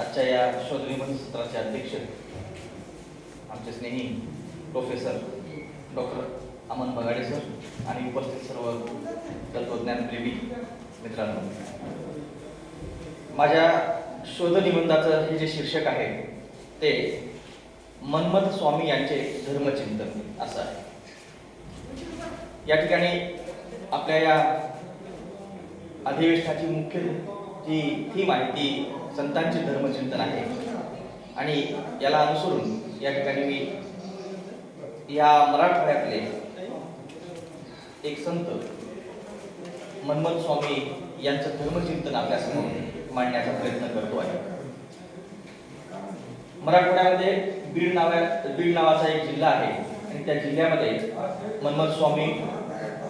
आजच्या या शोधनिबंध सत्राचे अध्यक्ष आमचे स्नेही professor doctor Aman Bagade sir आणि उपस्थित सर्व तत्वज्ञान प्रेमी मित्रांनो. माझ्या शोधनिबंधाचं हे जे शीर्षक आहे ते मन्मथ स्वामी यांचे धर्मचिंतन असं आहे. या ठिकाणी आपल्या या अधिवेशनाची मुख्य जी थीम आहे ती संतांचे धर्मचिंतन आहे. आणि याला अनुसरून या ठिकाणी मी या मराठवाड्यातले एक संत मन्मथ स्वामी यांचं धर्मचिंतन आपल्यासमोर मांडण्याचा प्रयत्न करतो आहे. मराठवाड्यामध्ये बीड नावा बीड नावाचा एक जिल्हा आहे आणि त्या जिल्ह्यामध्ये मन्मथ स्वामी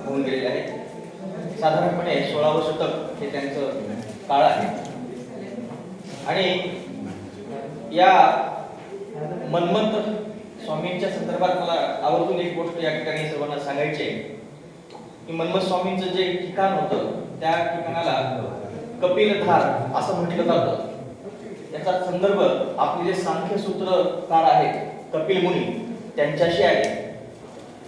होऊन गेलेले आहेत. साधारणपणे सोळावं शतक हे त्यांचं काळ आहे. आणि या मन्मथ स्वामींच्या संदर्भात मला आवर्जून एक गोष्ट या ठिकाणी सर्वांना सांगायची आहे. की मन्मथ स्वामींचं जे ठिकाण होतं त्या ठिकाणाला कपिलधार असं म्हटलं जातं. याचा संदर्भ आपले जे सांख्य सूत्रकार आहेत कपिल मुनी त्यांच्याशी आहे.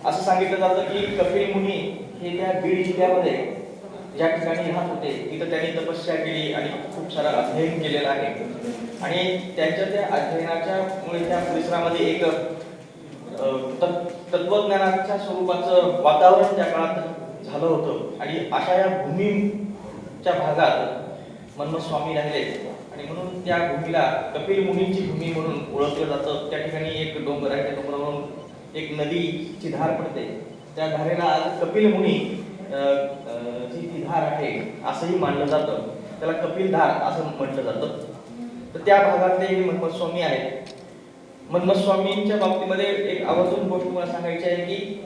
असं सांगितलं जातं की कपिल मुनी हे त्या बीड जिल्ह्यामध्ये ज्या ठिकाणी राहत होते तिथं त्यांनी तपस्या केली आणि खूप सारा अध्ययन केलेला आहे. आणि त्यांच्या त्या अध्ययनाच्या मुळे त्या परिसरामध्ये एक तत्- तत्वज्ञानाच्या स्वरूपाचं वातावरण त्या काळात झालं होतं. आणि अशा या भूमीच्या भागात मन्मस्वामी राहिले. आणि म्हणून त्या भूमीला कपिल मुनींची भूमी म्हणून ओळखलं जातं. त्या ठिकाणी एक डोंगर आहे त्या डोंगरावरून एक नदीची धार पडते. त्या धारेला आज कपिल मुनी जी ती धार आहे असंही मानलं जातं. त्याला कपिल धार असं म्हटलं जातं. तर त्या भागातले हे स्वामी आहेत. मन्मथ स्वामींच्या बाबतीमध्ये एक आवर्जून गोष्ट मला सांगायची आहे की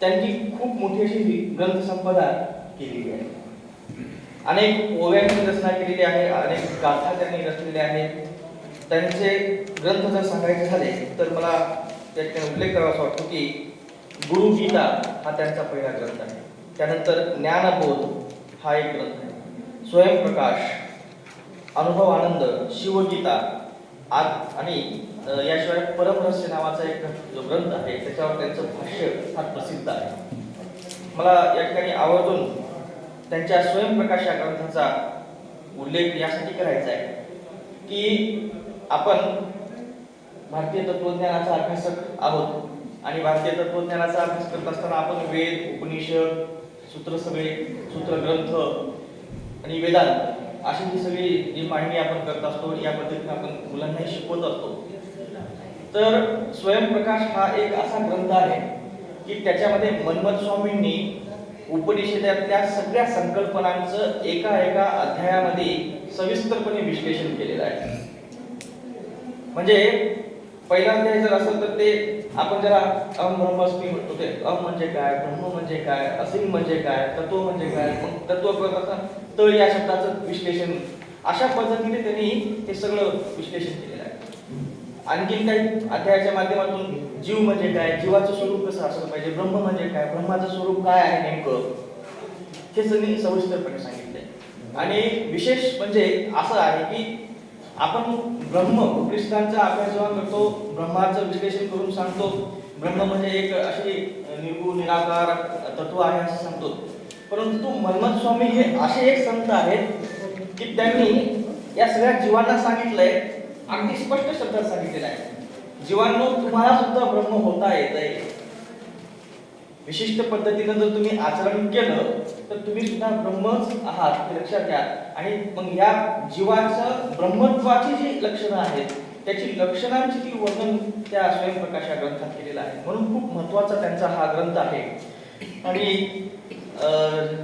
त्यांची खूप मोठी अशी ग्रंथसंपदा केलेली आहे. अनेक ओव्यांची रचना केलेली आहे अनेक गाथा त्यांनी रचलेल्या आहेत. त्यांचे ग्रंथ जर सांगायचे झाले तर मला त्या उल्लेख करावासा वाटतो की गुरुगीता हा त्यांचा पहिला ग्रंथ आहे. त्यानंतर ज्ञानबोध हा एक ग्रंथ आहे. स्वयंप्रकाश अनुभव आनंद शिवगीता आत आणि याशिवाय परमरहस्य नावाचा एक जो ग्रंथ आहे त्याच्यावर त्यांचं भाष्य फार प्रसिद्ध आहे. मला या ठिकाणी आवर्जून त्यांच्या स्वयंप्रकाश या ग्रंथाचा उल्लेख यासाठी करायचा आहे की आपण भारतीय तत्वज्ञानाचा अभ्यासक आहोत. आणि भारतीय तत्वज्ञानाचा अभ्यास करत असताना आपण वेद उपनिषद सूत्रसभे सूत्रग्रंथ आणि वेदांत अशी ही सगळी जी मांडणी आपण करत असतो या पद्धतीने आपण मुलांनाही शिकवत असतो. तर स्वयंप्रकाश हा एक असा ग्रंथ आहे की त्याच्यामध्ये मन्मथ स्वामींनी उपनिषदातल्या सगळ्या संकल्पनांचं एका एका अध्यायामध्ये सविस्तरपणे विश्लेषण केलेलं आहे. म्हणजे पहिला अध्याय जर असेल तर ते आपण जरा अहम ब्रह्मस्मी म्हणतो ते अम म्हणजे काय ब्रह्म म्हणजे काय असीम म्हणजे काय तत्व म्हणजे काय मग तत्व करताना त या शब्दाचं विश्लेषण अशा पद्धतीने त्यांनी हे सगळं विश्लेषण केलेलं आहे. आणखीन काही अध्यायाच्या माध्यमातून जीव म्हणजे काय जीवाचं स्वरूप कसं असलं पाहिजे ब्रह्म म्हणजे काय ब्रह्माचं स्वरूप काय आहे नेमकं हे त्यांनी सविस्तरपणे सांगितलंय. आणि विशेष म्हणजे असं आहे की आपण ब्रह्म कृष्णांचा अभ्यास जेव्हा करतो ब्रह्माचं विश्लेषण करून सांगतो. ब्रह्म म्हणजे एक अशी निर्गुण निराकार तत्व आहे असं सांगतो. परंतु मन्मथ स्वामी हे असे एक संत आहेत की त्यांनी या सगळ्या जीवांना सांगितलंय अगदी स्पष्ट शब्दात सांगितलेलं आहे. जीवांनो तुम्हाला सुद्धा ब्रह्म होता येत आहे विशिष्ट पद्धतीनं जर तुम्ही आचरण केलं तर तुम्ही सुद्धा ब्रह्मच आहात हे लक्षात घ्या. आणि मग या जीवाचं ब्रह्मत्वाची जी लक्षणं आहेत त्याची लक्षणांची ती वर्णन त्या स्वयंप्रकाश या ग्रंथात केलेलं आहे. म्हणून खूप महत्त्वाचा त्यांचा हा ग्रंथ आहे. आणि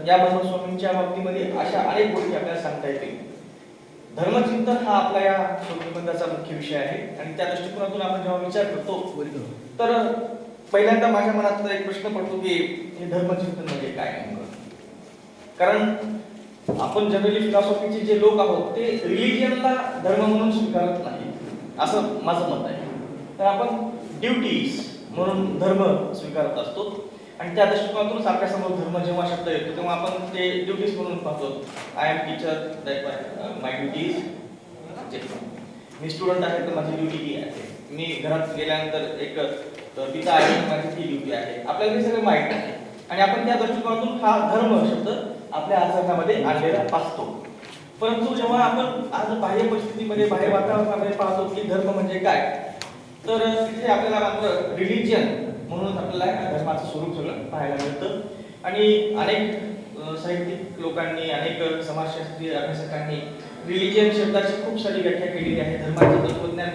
या ब्रह्म स्वामींच्या बाबतीमध्ये अशा अनेक गोष्टी आपल्याला सांगता येतील. धर्मचिंतन हा आपला या शोधनिबंधाचा मुख्य विषय आहे. आणि त्या दृष्टिकोनातून आपण जेव्हा विचार करतो तर पहिल्यांदा माझ्या मनात एक प्रश्न पडतो की हे धर्मचिंतन म्हणजे काय नेमकं? कारण आपण जनरली फिलॉसॉफीचे जे लोक आहोत ते रिलिजियनला धर्म म्हणून स्वीकारत नाही. असं माझं मत आहे. तर आपण ड्युटीज म्हणून धर्म स्वीकारत असतो. आणि त्या दृष्टिकोनातूनच आपल्यासमोर धर्म जेव्हा शब्द येतो तेव्हा आपण ते ड्युटीज म्हणून पाहतो. I am teacher that my duties me student आहे तर माझी ड्युटी ही आहे. मी घरात गेल्यानंतर एक तर पिता आहे माझी ती ड्युटी आहे. आपल्याला हे सगळं माहीत आहे. आणि आपण त्या दृष्टिकोनातून हा धर्म शब्द आपल्या आचरणामध्ये आणलेला असतो. परंतु जेव्हा आपण आज बाह्य परिस्थितीमध्ये बाह्य वातावरणामध्ये पाहतो की धर्म म्हणजे काय तर तिथे आपल्याला मात्र रिलिजन म्हणून आपल्याला या धर्माचं स्वरूप सगळं पाहायला मिळतं. आणि अनेक साहित्यिक लोकांनी अनेक समाजशास्त्रीय अभ्यासकांनी रिलिजन शब्दाची खूप सारी व्याख्या केलेली आहे. धर्माचे तत्वज्ञान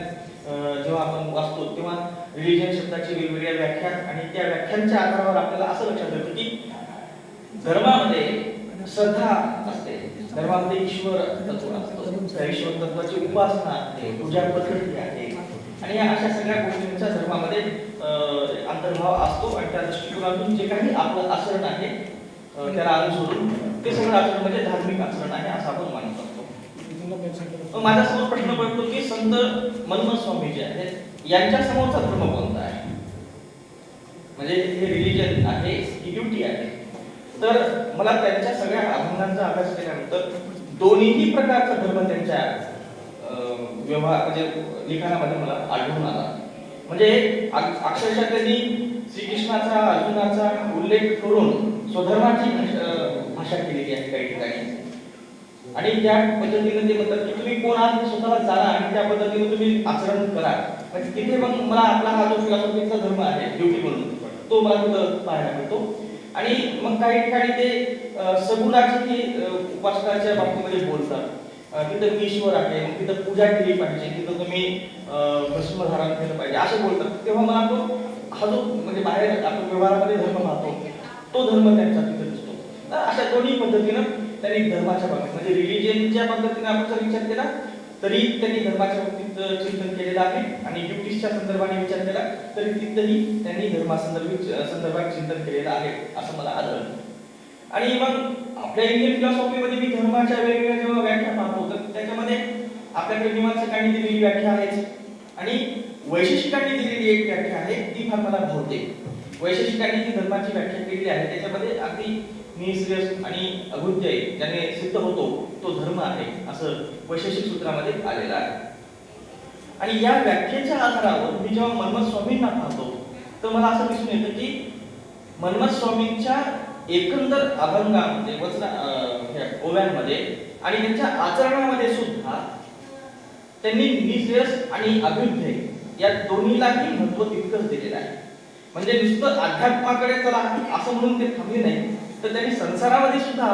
जेव्हा आपण वाचतो तेव्हा रिलिजियन शब्दाची वेगवेगळ्या व्याख्या आणि त्या व्याख्यांच्या आधारावर आपल्याला असं लक्षात येतं की धर्मामध्ये श्रद्धा असते. धर्मामध्ये ईश्वर तत्व असतं. त्या ईश्वर तत्वाची उपासना असते पूजा पद्धती आहे. आणि या अशा सगळ्या गोष्टींचा धर्मामध्ये अं, अंतर्भाव असतो आणि त्या दृष्टिकोनातून जे काही आपलं आचरण आहे त्याला अनुसरून ते सगळं आचरण म्हणजे धार्मिक आचरण आहे असं आपण मानत असतो. मग माझ्यासमोर प्रश्न पडतो की संत मनमथ स्वामी जे आहेत यांच्या समोरचा धर्म कोणता आहे? म्हणजे हे रिलिजन आहे ही ड्युटी आहे? तर मला त्यांच्या सगळ्या अभंगांचा अभ्यास केल्यानंतर दोन्हीही प्रकारचा धर्म त्यांच्या व्यवहार म्हणजे लिखाणामध्ये मला आढळून आला. म्हणजे अक्षरशः त्यांनी श्रीकृष्णाचा अर्जुनाचा उल्लेख करून स्वधर्माची भाषा भाषा केलेली आहे काही ठिकाणी. आणि त्या पद्धतीने ते म्हणतात की तुम्ही कोण आहात स्वतःला जाणा आणि त्या पद्धतीने तुम्ही आचरण करा. म्हणजे तिथे मग मला आपला हा जो फिलॉसॉफीचा धर्म आहे ड्युटी म्हणून. तो मला तिथं पाहायला मिळतो. आणि मग काही ठिकाणी ते सगुणाची ही उपासनाच्या बाबतीमध्ये बोलतात. तिथं ईश्वर आहे मग तिथं पूजा केली पाहिजे तिथं तुम्ही भस्म धारण केलं पाहिजे असं बोलतात. तेव्हा मला तो हा जो म्हणजे बाहेर आपण व्यवहारामध्ये धर्म पाहतो तो धर्म त्यांचा तिथे दिसतो. तर अशा दोन्ही पद्धतीनं त्यांनी धर्माच्या बाबतीत म्हणजे रिलिजनच्या पद्धतीने आपण जर विचार केला तरी त्यांनी धर्माच्या बाबतीत चिंतन केलेलं आहे आणि ड्युटीजच्या संदर्भाने विचार केला तरी तिथंही त्यांनी धर्मासंदर्भी संदर्भात चिंतन केलेलं आहे असं मला आढळलं. आणि मग आपल्या इंडियन फिलॉसॉफीमध्ये मी धर्माच्या वेगवेगळ्या जेव्हा व्याख्या पाहतो तर त्याच्यामध्ये आपल्याकडे मीमांसकांनी दिलेली व्याख्या आहे आणि वैशेषिकांनी दिलेली एक व्याख्या आहे ती फार मला भावते. वैशेषिकांनी जी धर्माची व्याख्या केलेली आहे त्याच्यामध्ये अगदी निश्रेयस आणि अभुद्य ज्याने सिद्ध होतो तो धर्म आहे असं वैशेषिक सूत्रामध्ये आलेलं आहे. आणि या व्याख्येच्या आधारावर मी जेव्हा मन्मथ स्वामींना पाहतो तर मला असं दिसून येतं की मन्मथ स्वामींच्या एकंदर अभंगामध्ये वचना ह्या ओव्यांमध्ये आणि त्यांच्या आचरणामध्ये सुद्धा त्यांनी निश्रेयस आणि अभ्युदय या दोन्हीलाही महत्त्व तितकंच दिलेलं आहे. म्हणजे नुसतं अध्यात्माकडे चला असं म्हणून ते थांबले नाही तर त्यांनी संसारामध्ये सुद्धा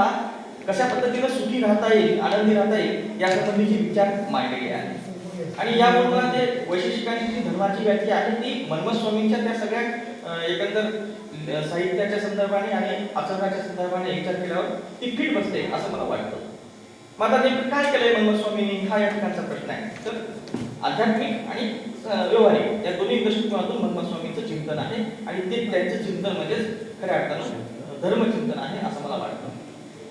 कशा पद्धतीनं सुखी राहता येईल आनंदी राहता येईल यासंबंधीचे विचार मांडलेले आहेत. आणि याबरोबर जे वैशिष्ट्यांची जी धर्माची व्याख्या आहे ती मनमथ स्वामींच्या त्या सगळ्या एकंदर साहित्याच्या संदर्भाने आणि आचरणाच्या संदर्भाने विचार केल्यावर ती फिट बसते असं मला वाटतं. मग आता नेमकं काय केलंय मनमथ स्वामींनी हा या ठिकाणचा प्रश्न आहे. तर आध्यात्मिक आणि व्यवहारिक या दोन्ही दृष्टिकोनातून मनमथ स्वामींचं चिंतन आहे आणि ते त्यांचं चिंतन म्हणजेच खऱ्या अर्थानं धर्मचिंतन आहे असं मला वाटतं.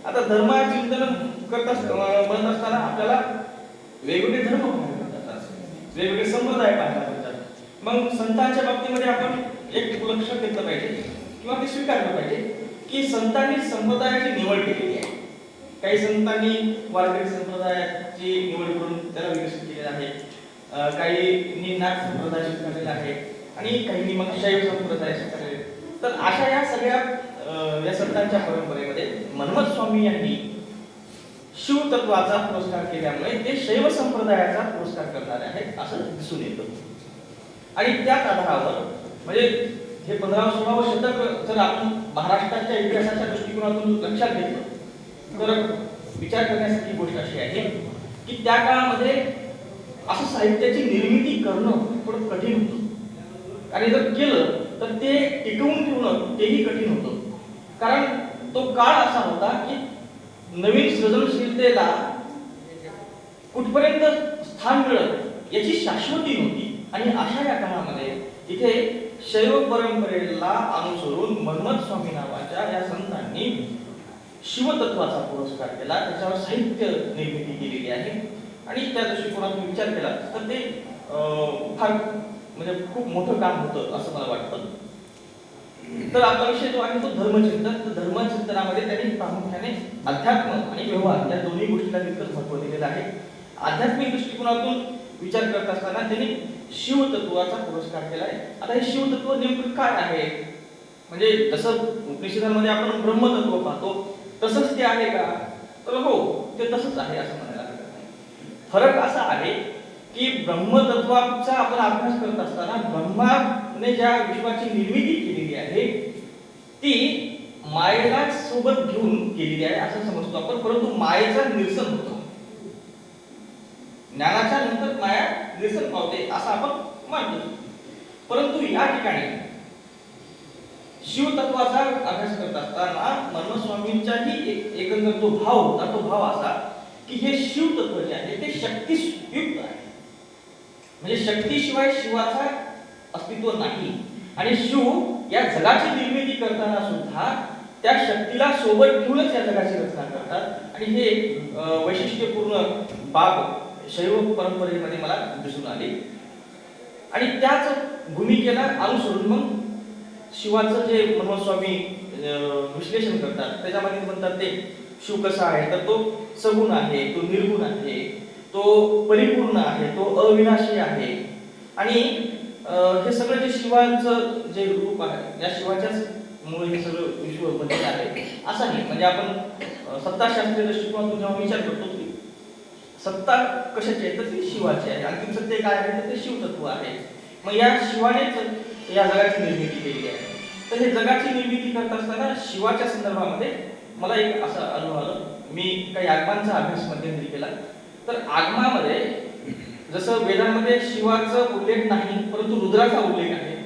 आता धर्मचिंतन करत अस- म्हणत असताना आपल्याला वेगवेगळे धर्म वेगवेगळे संप्रदाय पाहायला मिळतात. मग संतांच्या बाबतीमध्ये आपण एक लक्ष घेतलं पाहिजे किंवा ते स्वीकारलं पाहिजे की संतांनी संप्रदायाची निवड केलेली आहे. काही संतांनी वारकरी संप्रदायाची निवड करून त्याला विकसित केलेलं आहे. काही नाथ संप्रदाय स्वीकारलेला आहे आणि काहींनी मग शैव संप्रदाय स्वीकारलेले तर अशा या सगळ्या या संतांच्या परंपरेमध्ये मनमथ स्वामी यांनी शिव तत्वाचा पुरस्कार केल्यामुळे ते शैव संप्रदायाचा पुरस्कार करणारे आहेत असं दिसून येतं. आणि त्याच आधारावर म्हणजे हे पंधरावं सोळावं शतक जर आपण महाराष्ट्राच्या इतिहासाच्या दृष्टिकोनातून लक्षात घेतलं तर विचार करण्यासारखी गोष्ट अशी आहे की त्या काळामध्ये असं साहित्याची निर्मिती करणं थोडं कठीण होतं. आणि जर केलं तर ते टिकवून ठेवणं तेही कठीण होतं. कारण तो काळ असा होता की नवीन सृजनशीलतेला कुठपर्यंत स्थान मिळत याची शाश्वती नव्हती आणि अशा या काळामध्ये इथे शैव परंपरेला अनुसरून मन्मथ स्वामी नावाच्या या संतांनी शिवतत्वाचा पुरस्कार केला. त्याच्यावर साहित्य निर्मिती केलेली आहे. आणि त्या दृष्टिकोनातून विचार केला तर ते अं, फार म्हणजे खूप मोठं काम होतं असं मला वाटतं. तर आपला विषय जो आहे तो धर्मचिंतन. तर धर्मचिंतनामध्ये त्यांनी प्रामुख्याने अध्यात्म आणि व्यवहार या दोन्ही गोष्टीला तितकंच महत्त्व दिलेलं आहे. आध्यात्मिक दृष्टिकोनातून विचार करत असताना त्यांनी शिवतत्वाचा पुरस्कार केला आहे आता हे शिवतत्व नेमकं काय आहे? म्हणजे जसं उपनिषदांमध्ये आपण ब्रह्मतत्व पाहतो तसंच ते आहे का? तर हो ते तसंच आहे असं म्हणायला फरक असा आहे की ब्रह्मतत्वाचा आपण अभ्यास करत असताना ब्रह्मा ने ज्या विश्वाची निर्मिती केलेली आहे ती मायेला सोबत घेऊन केलेली आहे असं समजतो आपण परंतु मायेचा निरसन होतो ज्ञानाच्या नंतर माया निरसन पावते असं आपण मानतो परंतु या ठिकाणी शिवतत्वाचा अभ्यास करत असताना मनस्वामींचाही एक एकंदर जो भाव होता तो भाव असा की हे शिवतत्व जे आहे ते शक्तीयुक्त आहे म्हणजे शक्तीशिवाय शिवाचा अस्तित्व नाही. आणि शिव या जगाची निर्मिती करताना सुद्धा त्या शक्तीला सोबत घेऊनच या जगाची रचना करतात. आणि हे वैशिष्ट्यपूर्ण बाब शैव परंपरेमध्ये मला दिसून आले. आणि त्याच भूमिकेला अनुसरून मग शिवाचं जे मनोस्वामी विश्लेषण करतात त्याच्यामध्ये म्हणतात ते शिव कसा आहे? तर तो सगुण आहे तो निर्गुण आहे तो परिपूर्ण आहे तो अविनाशी आहे. आणि हे सगळं जे शिवांचं जे रूप आहे या शिवाच्याच मुळे हे सगळं विश्व बनलेलं आहे. असं नाही म्हणजे आपण सत्ताशास्त्रीय दृष्टिकोनातून जेव्हा विचार करतो की सत्ता कशाची आहे तर ती शिवाची आहे. अंतिम सत्य काय आहे तर ते शिवतत्व आहे. मग या शिवानेच या जगाची निर्मिती केलेली आहे. तर हे जगाची निर्मिती करत असताना शिवाच्या संदर्भामध्ये मला एक असा अनुभव आला. मी काही आगमांचा अभ्यास मध्यंतरी केला. तर आगमामध्ये जसं वेदांमध्ये शिवाचा उल्लेख नाही परंतु रुद्राचा उल्लेख आहे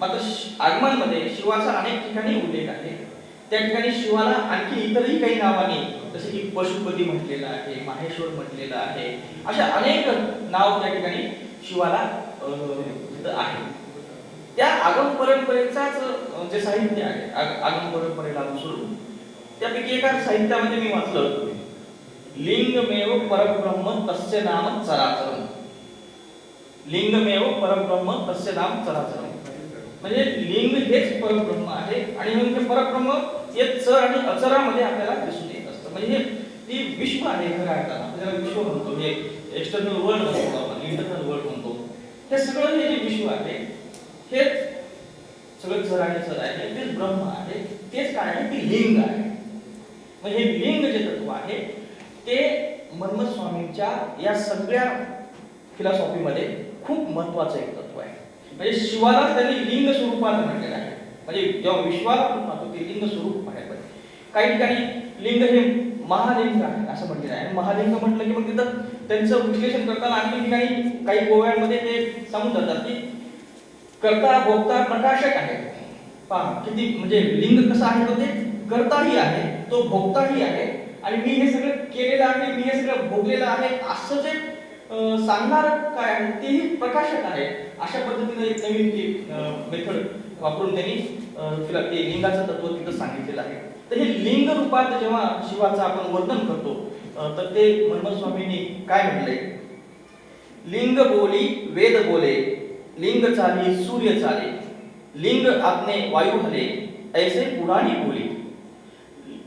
मात्र शि- शिवाचा अनेक ठिकाणी उल्लेख आहे. त्या ठिकाणी शिवाला आणखी इतरही काही नावाने जसे की पशुपती म्हटलेलं आहे माहेश्वर म्हटलेलं आहे अशा अनेक नाव त्या ठिकाणी शिवाला आहे त्या आगम परंपरेचाच जे साहित्य आहे आग- आगम परंपरेला अनुसरून त्यापैकी एका साहित्यामध्ये मी वाचलं लिंगमेव परब्रह्म तस्य नाम चराचरम. लिंगमेव परब्रह्म तस्य नाम चराचर म्हणजे लिंग हेच परब्रह्म आहे आणि म्हणजे परब्रह्म हे चर आणि अचरामध्ये आपल्याला दिसून येत असतं. म्हणजे हे ती विश्व आहे खऱ्या अर्थानं विश्व म्हणतो हे एक्सटर्नल वर्ल्ड म्हणतो आपण इंटरनल वर्ल्ड म्हणतो. हे सगळं हे जे विश्व आहे हेच सगळं चर आणि चर आहे तेच ब्रह्म आहे तेच काय आहे? ते लिंग आहे. मग हे लिंग जे तत्व आहे ते मनमत स्वामींच्या या सगळ्या फिलॉसॉफीमध्ये खूप महत्वाचं एक तत्व आहे. म्हणजे शिवाला त्यांनी लिंग स्वरूपात म्हटलेलं आहे. म्हणजे जेव्हा विश्वाला आपण पाहतो ते लिंग स्वरूप आहे. पण काही ठिकाणी लिंग हे महालिंग आहे असं म्हटलेलं आहे. महालिंग म्हटलं की मग तिथं त्यांचं विश्लेषण करताना आणखी ठिकाणी काही गोव्यांमध्ये ते सांगून जातात की कर्ता भोगता प्रकाशक आहे. पहा किती म्हणजे लिंग कसं आहे तो ते कर्ताही आहे तो भोगताही आहे. आणि मी हे सगळं केलेलं आहे मी हे सगळं भोगलेलं आहे असं जे सांगणार काय आहे तेही प्रकाशक आहे अशा पद्धतीने एक नवीन मेथड वापरून त्यांनी तिला ते लिंगाचं तत्व तिथं सांगितलेलं आहे. तर हे लिंग रूपात जेव्हा शिवाचं आपण वर्णन करतो तर ते मनमोहन स्वामींनी काय म्हटलंय? लिंग बोली वेद बोले लिंग चाली सूर्य चाले लिंग आज्ञे वायू हले ऐसे पुराणी बोली.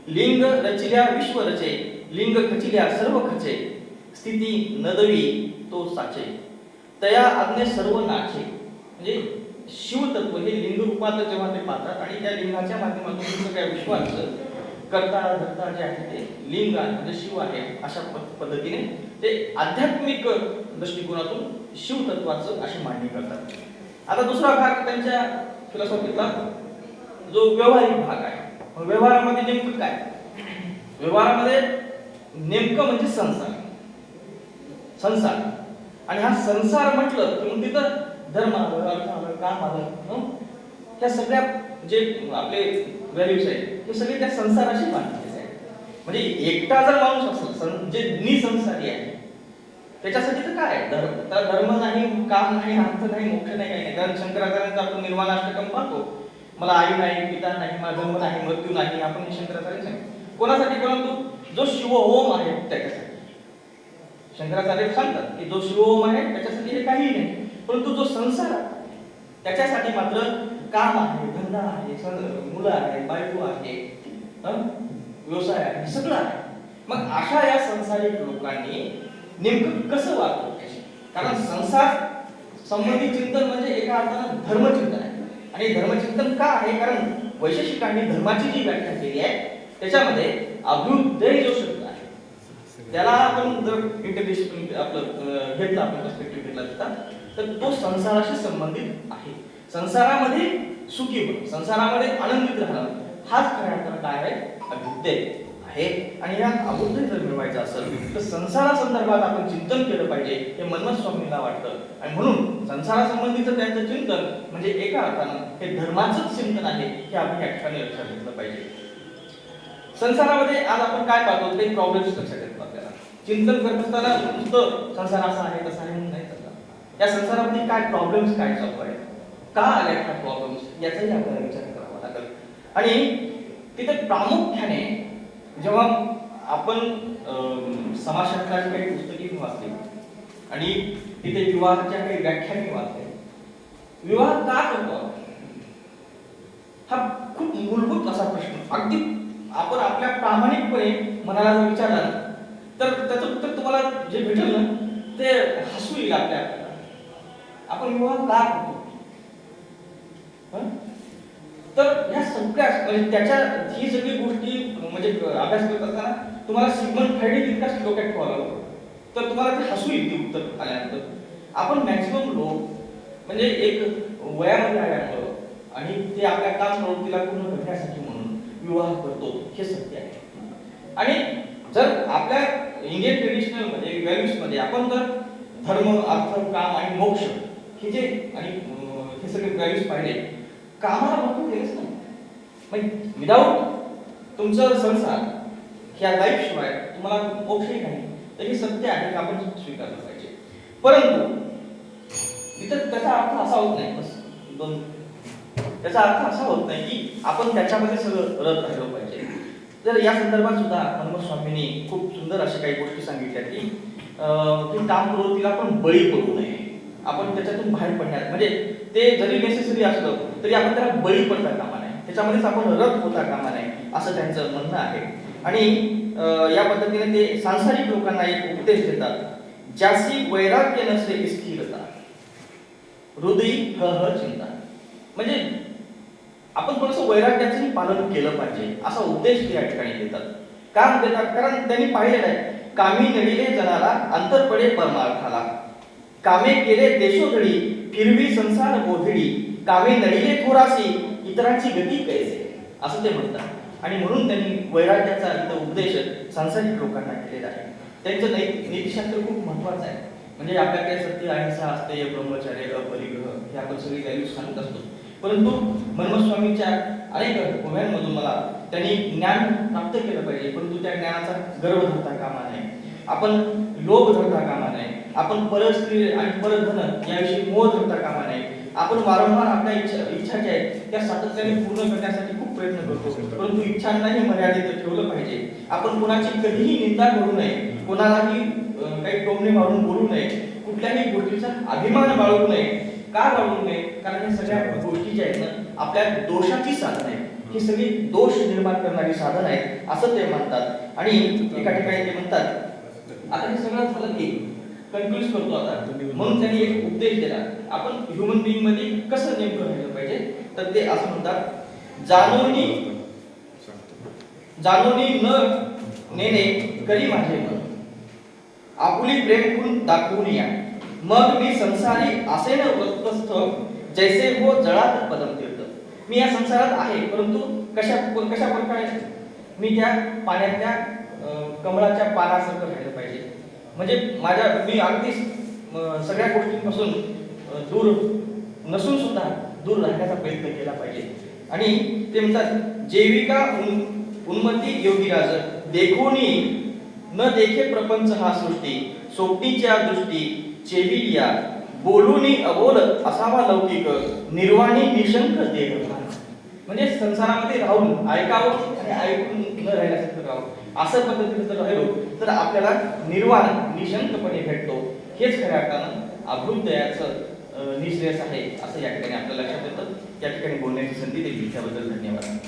लिंग रचिल्या विश्व रचे लिंग खचिल्या सर्व खचे स्थिती नदवी तो साचे. तया आज्ञे सर्व नाचे. म्हणजे शिवतत्व हे लिंग रूपात जेव्हा ते पाहतात आणि त्या लिंगाच्या माध्यमातून हे सगळ्या विश्वाचं करता धरता जे आहे ते लिंग आहे म्हणजे शिव आहे अशा पद्धतीने ते आध्यात्मिक दृष्टिकोनातून शिवतत्वाचं अशी मांडणी करतात. आता दुसरा भाग त्यांच्या फिलॉसॉफीतला जो व्यवहारिक भाग आहे. व्यवहारामध्ये नेमकं काय? व्यवहारामध्ये नेमकं म्हणजे संसार. संसार. आणि हा संसार म्हटलं की मग तिथं धर्म आलं अर्थ आलं काम आलं त्या ह्या सगळ्या जे आपले व्हॅल्यूज आहेत हे सगळे त्या संसाराशी बांधलेले आहेत. म्हणजे एकटा जर माणूस असेल सं- जे निसंसारी आहे त्याच्यासाठी तर काय आहे? धर्म तर धर्म नाही काम नाही अर्थ नाही मोक्ष नाही काही नाही. कारण शंकराचार्यांचा आपण निर्वाणाष्टकम पाहतो. मला आई नाही पिता नाही माझा जन्म नाही मृत्यू नाही आपण शंकराचार्य सांग कोणासाठी? परंतु जो शिवओम आहे त्याच्यासाठी. शंकराचार्य सांगतात की जो शिवम आहे त्याच्यासाठी हे काही नाही. परंतु जो संसार आहे त्याच्यासाठी मात्र काम आहे धंदा आहे सं- मुलं आहे बायको आहे व्यवसाय आहे सगळं आहे. मग अशा या संसारिक लोकांनी नेमकं कसं वागतो त्याची कारण संसार संबंधी चिंतन म्हणजे एका अर्थानं धर्मचिंतन आहे. आणि धर्मचिंतन का आहे? कारण वैशेषिकांनी धर्माची जी व्याख्या केली आहे त्याच्यामध्ये अभ्युदय जो शब्द त्याला आपण जर इंटरनेशनल आपलं अं, घेतला आपण पर्स्पेक्टिव्ह घेतला त्याचा तर तो संसाराशी संबंधित आहे. संसारामध्ये सुखी बन संसारामध्ये आनंदित राहणं हाच खऱ्या अर्थानं काय आहे? अभ्युदय आहे. आणि या अभ्युदय जर मिळवायचा असेल तर संसारासंदर्भात आपण चिंतन केलं पाहिजे हे मनमत स्वामींना वाटतं. आणि म्हणून संसारासंबंधीचं त्यांचं चिंतन म्हणजे एका अर्थानं हे धर्माचंच चिंतन आहे हे आपण या ठिकाणी लक्षात घेतलं पाहिजे. संसारामध्ये आज आपण काय पाहतो? ते प्रॉब्लेम्स लक्षात चिंतन करत असताना नुसतं संसार असा आहे तसा आहे म्हणून नाही करता. या संसारामध्ये काय प्रॉब्लेम्स काय चालू आहेत? का आल्या काय प्रॉब्लेम्स याचाही आपल्याला विचार करावा लागेल. आणि तिथे प्रामुख्याने जेव्हा आपण समाजशास्त्राची काही पुस्तके वाचली आणि तिथे विवाहाच्या काही व्याख्याने वाचले विवाह का करतो? हा खूप मूलभूत असा प्रश्न. अगदी आपण आपल्या प्रामाणिकपणे मनाला जर विचारला तर त्याचं उत्तर तुम्हाला जे भेटेल ना ते हसू येईल आपल्या. आपल्याला आपण विवाह का करतो तर ह्या सगळ्या म्हणजे त्याच्या ही सगळी गोष्टी म्हणजे अभ्यास करत असताना तुम्हाला सिग्मन फ्रायडे तितकाच डोक्यात ठेवावा लागतो तर तुम्हाला ते हसू येईल ते उत्तर आल्यानंतर. आपण मॅक्सिमम लोक म्हणजे एक वयामध्ये आल्यामुळं आणि ते आपल्या काम प्रवृत्तीला पूर्ण करण्यासाठी म्हणून विवाह करतो हे सत्य आहे. आणि जर आपल्या इंडियन ट्रेडिशनलमध्ये व्हॅल्यूजमध्ये आपण जर धर्म अर्थ काम आणि मोक्ष हे जे आणि हे सगळे व्हॅल्यूज पाहिले कामाला महत्त्व दिलेच नाही. म्हणजे विदाऊट तुमचं संसार ह्या लाईफ शिवाय तुम्हाला मोक्षही नाही. तर हे सत्य आहे की आपण स्वीकारलं पाहिजे. परंतु इथं त्याचा अर्थ असा होत नाही बस दोन त्याचा अर्थ असा होत नाही की आपण त्याच्यामध्ये सगळं रत राहिलो पाहिजे. तर या संदर्भात सुद्धा हनुमत स्वामींनी खूप सुंदर अशा काही गोष्टी सांगितल्या की अं, काम प्रवृत्तीला आपण बळी पडू नये. आपण त्याच्यातून बाहेर पडण्यात म्हणजे ते जरी नेसेसरी असलं तरी आपण त्याला बळी पडता कामा नये. त्याच्यामध्येच आपण रथ होता कामा नये असं त्यांचं म्हणणं आहे. आणि या पद्धतीने ते सांसारिक लोकांना एक उपदेश देतात ज्यासी वैराग्य नसते स्थिरता. हृदयी ह चिंता. म्हणजे आपण थोडस वैराग्याचंही पालन केलं पाहिजे असा उपदेश या ठिकाणी देतात. का देतात कारण त्यांनी पाहिलेलं आहे कामी नडिले जनाला अंतर पडे परमार्थाला. कामे केले देशोधडी फिरवी संसार बोधडी कामे नडिले थोरासी इतरांची गती कैसे? असं ते म्हणतात. आणि म्हणून त्यांनी वैराग्याचा इथं उपदेश सांसारिक लोकांना केलेला आहे. त्यांचं नै नीतिशास्त्र खूप महत्वाचं आहे. म्हणजे आपल्याकडे सत्य अहिंसा असते ब्रह्मचार्य अपरिग्रह हे आपण सगळी व्हॅल्यूज सांगत असतो. परंतु मनमोहन स्वामींच्या अनेक ओव्यांमधून मला त्यांनी ज्ञान प्राप्त केलं पाहिजे परंतु त्या ज्ञानाचा गर्व धरता कामा नये. आपण लोभ धरता कामा नये. आपण परस्त्री आणि परधन याविषयी मोह धरता कामा नये. आपण वारंवार आपल्या इच्छा इच्छा ज्या आहेत त्या सातत्याने पूर्ण करण्यासाठी खूप प्रयत्न करतो. परंतु इच्छांनाही मर्यादित ठेवलं पाहिजे. आपण कोणाची कधीही निंदा करू नये. कोणालाही काही टोमणे मारून बोलू नये. कुठल्याही गोष्टीचा अभिमान बाळगू नये. का बाळगू नये? कारण सगळ्या गोष्टी ज्या आहेत ना आपल्या दोषाची साधन आहे ही सगळी दोष निर्माण करणारी साधन आहेत असं ते म्हणतात. आणि एका ठिकाणी ते म्हणतात आता हे सगळं झालं की कन्फ्युज करतो आता. म्हणून त्यांनी एक उपदेश दिला. आपण ह्युमन बिईंगमध्ये कसं नेमकं राहिलं पाहिजे? तर ते असं म्हणतात जाणवणी जाणवणी न नेणे करी माझे मन. आपुली प्रेम करून दाखवून या. मग मी संसारी असे न वृत्तस्थ जैसे हो जळात पदम तीर्थ. मी या संसारात आहे परंतु कशा कशा प्रकारे मी त्या पाण्यातल्या कमळाच्या पानासारखं राहिलं पाहिजे. म्हणजे माझ्या मी अगदीच सगळ्या गोष्टींपासून दूर नसून सुद्धा दूर राहण्याचा प्रयत्न केला पाहिजे. आणि ते म्हणतात जैविका उन उन्मती योगीराज देखोनी न देखे प्रपंच हा सृष्टी सोबतीच्या दृष्टी चेविलिया बोलूनी अबोल असावा लौकिक निर्वाणी निशंक देह म्हणजे संसारामध्ये राहून ऐकावं आणि ऐकून न राहिल्यासारखं राहावं. असं पद्धतीने जर राहिलो तर आपल्याला निर्वाण निशंकपणे भेटतो. हेच खऱ्या अर्थानं अभृदयाचं निश्रेयस आहे असं या ठिकाणी आपल्या लक्षात येतं. या ठिकाणी बोलण्याची संधी दिली त्याबद्दल धन्यवाद.